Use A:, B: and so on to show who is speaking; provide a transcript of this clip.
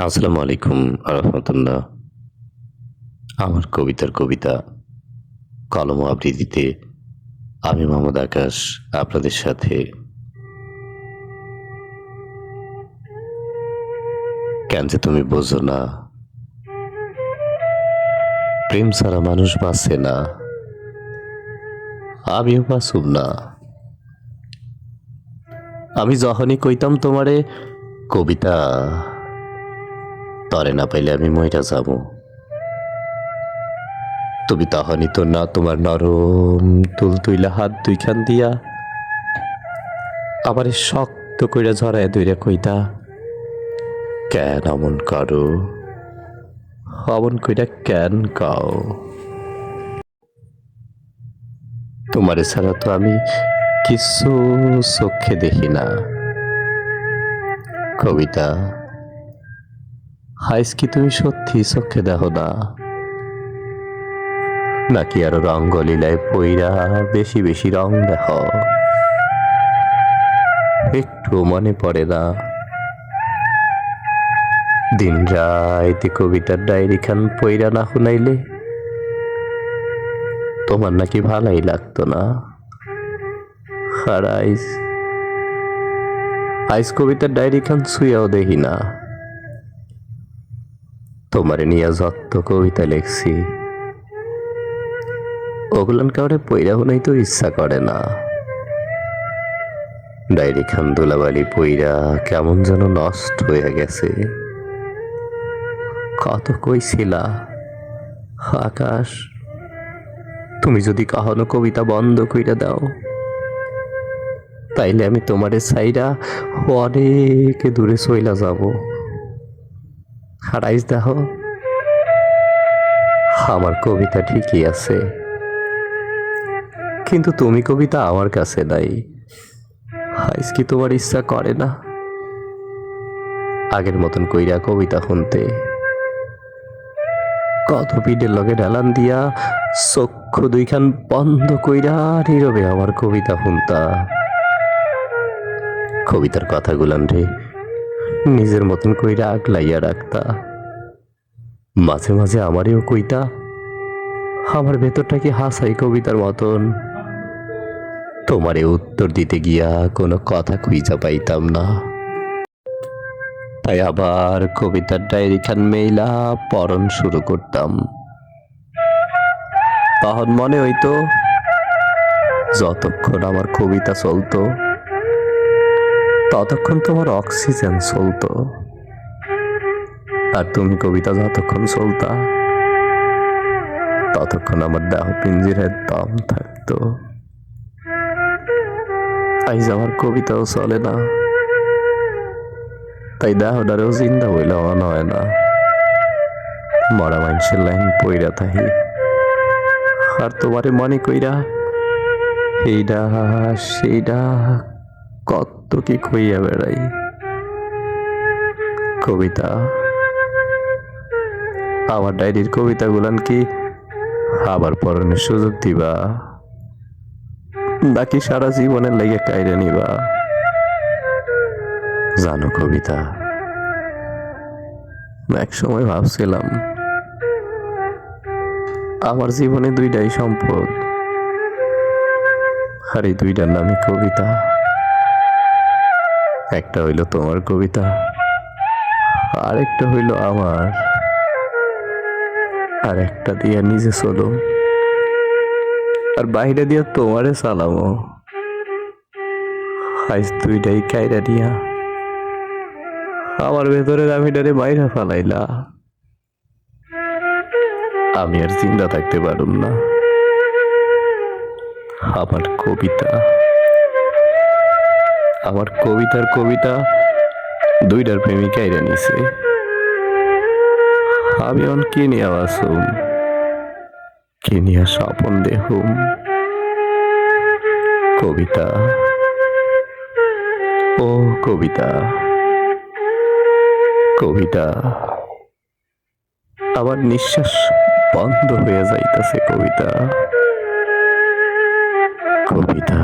A: আসসালামু আলাইকুম রহমতুল্লাহ। আমার কবিতার কবিতা কলম আবৃত্তিতে আমি মোহাম্মদ আকাশ আপনাদের সাথে। কেন যে তুমি বোঝো না? প্রেম ছাড়া মানুষ বাঁচে না। আমিও বাঁচুম না। আমি যখনই কইতাম তোমারে কবিতা তরে না পাইলে আমি মইরা যাব। তুমি তখনই তো না তোমার নরম তুল তুইলা হাত দুইখান দিয়া। আমারে শক্ত কইরা ঝরায় দইরা কইতা। কেন অমন করো? অমন কইরা কেন কাও? তোমারে ছাড়া তো আমি কিছু চোখে দেখি না। কবিতা হাইস কি তুমি সত্যি চোখে দেখো না? নাকি আরও রঙ্গলীলায় পইরা বেশি বেশি রং দেখো? একটু মনে পড়ে না? দিন রাইতে কবিতার ডায়েরি খান পইরা না শুনাইলে তোমার নাকি ভালাই লাগতো না? আইস আইস কবিতার ডায়েরি খান ছুঁয়াও দেখি না। তোমারে নিয়ে যত কবিতা লেখছি। ওগুলান কাউরে পইরা হুনাই তো ইচ্ছা করে না। ডায়েরি খান দুলাবালি পইরা কেমন যেন নষ্ট হয়ে গেছে। কত কইছিলা, আকাশ, তুমি যদি কখনো কবিতা বন্ধ কইরা দাও, তাইলে আমি তোমারে সাইরা অনেক দূরে চইলা যাব। আর আইস দেখো আমার কবিতা ঠিকই আছে। কিন্তু তুমি কবিতা আমার কাছে নাই। হাইস কি তোমার ইচ্ছা করে না? আগের মতন কইরা কবিতা শুনতে। কত পিঠের লগে ঢালান দিয়া, চক্ষু দুইখান বন্ধ কইরা নীরবে আমার কবিতা শুনতা। কবিতার কথাগুলান রে নিজের মতন কইরা আগলাইয়া রাখতা। মাঝে মাঝে আমারেও কইতা, আমার ভেতরটা কি হাসাই কবিতার মতন? তোমারে উত্তর দিতে গিয়া কোনো কথা খুঁজা পাইতাম না। তাই আবার কবিতার ডায়েরি খান মেইলা পড়ন শুরু করতাম। তখন মনে হইতো, যতক্ষণ আমার কবিতা চলতো ততক্ষণ তোমার অক্সিজেন চলতো। আর তুমি কবিতা যতক্ষণ চলতা, ততক্ষণ আমার দেহ পিঞ্জিরের দম থাকতো। আইজ আমার কবিতাও চলে না। তাই দেহটারেও চিন্তা হইলে অন হয় না। মরা মানুষের লাইন পইরা থাহি। আর তোমারে মনে কইরা এইডা সেইডা, কত কি কইয়া বেড়াই কবিতা? আমার ডায়েরির কবিতাগুলান কি আবার পড়নের সুযোগ দিবা? নাকি সারা জীবনের লেগে কাইরে নিবা? জানো কবিতা, এক সময় ভাবছিলাম, আমার জীবনে দুইটাই সম্পদ, আর এই দুইটার নামই কবিতা। একটা হইল তোমার কবিতা, আরেকটা হইল আমার আর একটা দিয়ে নিজে চলো আর বাইরে দিয়ে তোমারে চালামো। আজ দুইটাই কায়রা দিয়া আমার ভেতরে ডারে বাইরে ফালাইলা। আমি আর চিন্তা থাকতে পারুম না। আমার কবিতা আমার কবিতার কবিতা দুইটার প্রেমিকাইরা নিছে। আমি অন কি নিয়ে আসুম কি নিয়ে স্বপন দেহুম। কবিতা, ও কবিতা কবিতা, আমার নিঃশ্বাস বন্ধ হয়ে যাইতেছে কবিতা। কবিতা।